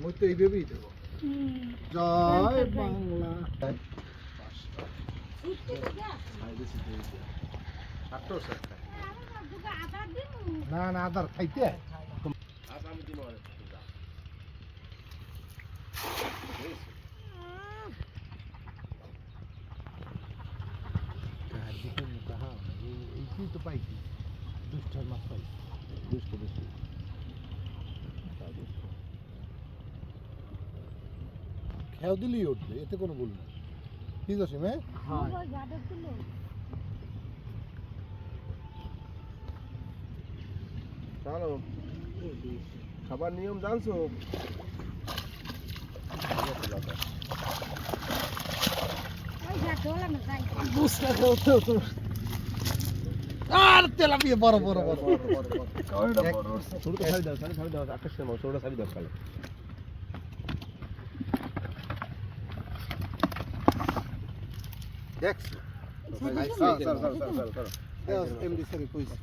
মই তো এইভাবেই দেবো। জয় বাংলা। না না আদার খাইতে। তো পাইছি। দুষ্টার মাছ পাইছি। দুষ্ট দুষ্ট খেয়াও দিলেই উঠবে এতে কোনো ভুল নেই। ঠিক আছে মে জানো খাবার নিয়ম জানছো? আর তেলাপিয়া বড় বড় বড় ছোটটা ছাড়ি দাও ছাড়ি ছাড়ি দাও আকাশের মাছ ছোটটা ছাড়ি দাও কালে দেখছ? Sir sir sir sir sir MD sir কইছে।